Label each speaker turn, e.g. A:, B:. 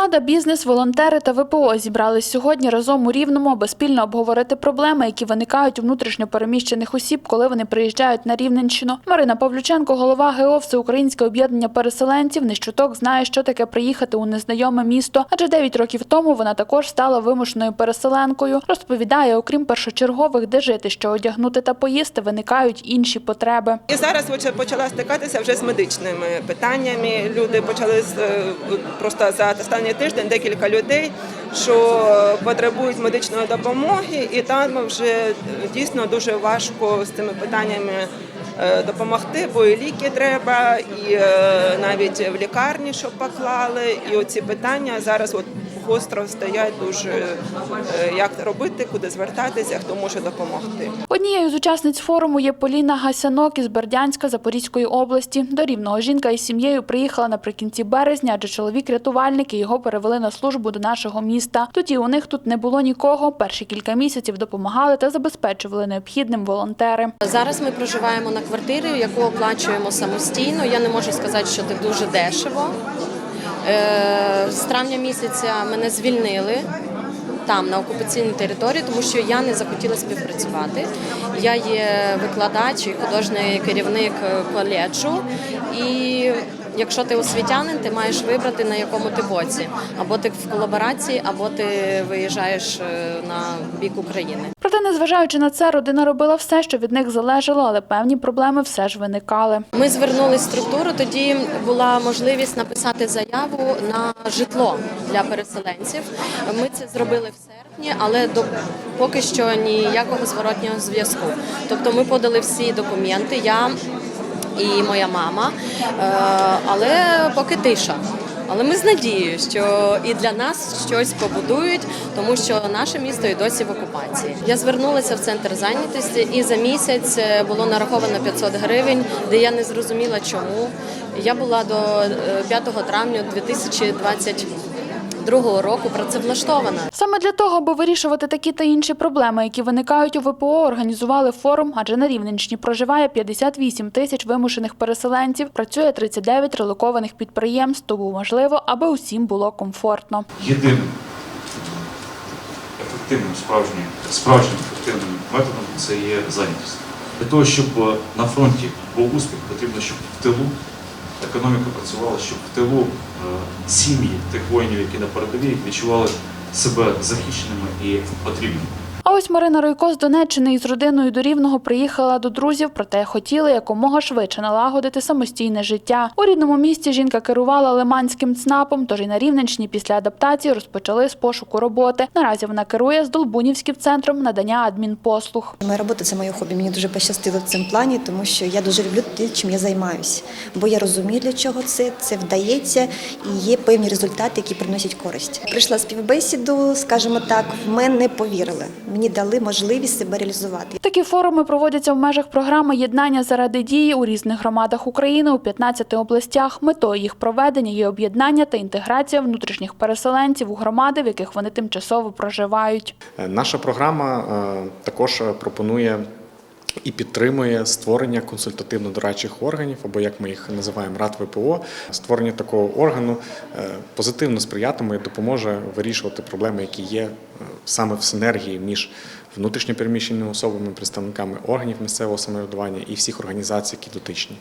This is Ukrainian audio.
A: Влада, бізнес, волонтери та ВПО зібрались сьогодні разом у Рівному, аби спільно обговорити проблеми, які виникають у внутрішньо переміщених осіб, коли вони приїжджають на Рівненщину. Марина Павлюченко, голова ГО Всеукраїнське об'єднання переселенців, не щуток знає, що таке приїхати у незнайоме місто. Адже 9 років тому вона також стала вимушеною переселенкою. Розповідає, окрім першочергових, де жити, що одягнути та поїсти, виникають інші потреби.
B: І зараз почала стикатися вже з медичними питаннями. Люди почали е, просто за останній тиждень декілька людей, що потребують медичної допомоги, і там вже дійсно дуже важко з цими питаннями. е, Допомогти, бо і ліки треба, і е, навіть в лікарні, щоб поклали. І оці питання зараз от гостро стоять дуже е, як робити, куди звертатися, хто може допомогти.
A: Однією з учасниць форуму є Поліна Гасянок із Бердянська Запорізької області. До Рівного жінка із сім'єю приїхала наприкінці березня, адже чоловік рятувальник і його перевели на службу до нашого міста. Тоді у них тут не було нікого. Перші кілька місяців допомагали та забезпечували необхідним волонтери.
C: Зараз ми проживаємо на квартирі, яку оплачуємо самостійно. Я не можу сказати, що це дуже дешево. З травня місяця мене звільнили там, на окупаційній території, тому що я не захотіла співпрацювати. Я є викладач і художній керівник коледжу. І якщо ти освітянин, ти маєш вибрати на якому ти боці. Або ти в колаборації, або ти виїжджаєш е, на бік України.
A: Проте, незважаючи на це, родина робила все, що від них залежало, але певні проблеми все ж виникали.
C: Ми звернулись в структуру. Тоді була можливість написати заяву на житло для переселенців. Ми це зробили в серпні, але до поки що ніякого зворотнього зв'язку. Тобто, ми подали всі документи. Я і моя мама, Е, але поки тиша. Але ми з надією, що і для нас щось побудують, тому що наше місто і досі в окупації. Я звернулася в центр зайнятості, і за місяць е, було нараховано 500 гривень, де я не зрозуміла, чому. Я була до е, 5 травня 2022 року працевлаштована.
A: Саме для того, аби вирішувати такі та інші проблеми, які виникають у ВПО, організували форум, адже на Рівненщині проживає 58 тисяч вимушених переселенців, працює 39 релокованих підприємств, тому важливо, аби усім було комфортно.
D: єдиним ефективним справжнім, справжнім ефективним методом це є зайнятість. Для того, щоб е, на фронті був успіх, потрібно, щоб в тилу економіка працювала, щоб в тилу е, сім'ї тих воїнів, які на передовій, відчували себе захищеними і потрібними.
A: А ось Марина Ройко з Донеччини із родиною до Рівного приїхала до друзів, проте хотіла якомога швидше налагодити самостійне життя. У рідному місті жінка керувала лиманським ЦНАПом, тож і на Рівненщині після адаптації розпочали з пошуку роботи. Наразі вона керує з Долбунівським центром надання адмінпослуг.
E: Моя робота це моє хобі. Мені дуже пощастило в цьому плані, тому що я дуже люблю те, чим я займаюся. Бо я розумію, для чого це, це вдається, і є певні результати, які приносять користь. Прийшла співбесіду, скажімо так, в мене не повірили. Мені дали можливість себе реалізувати.
A: Такі форуми проводяться в межах програми Єднання заради дії у різних громадах України у 15 областях. Метою їх проведення є об'єднання та інтеграція внутрішніх переселенців у громади, в яких вони тимчасово проживають.
F: Е, Наша програма е, також е, пропонує і підтримує створення консультативно-дорадчих органів, або як ми їх називаємо рад ВПО. Створення такого органу е, позитивно сприятиме і допоможе вирішувати проблеми, які є е, саме в синергії між внутрішньопереміщеними особами, представниками органів місцевого самоврядування і всіх організацій, які дотичні.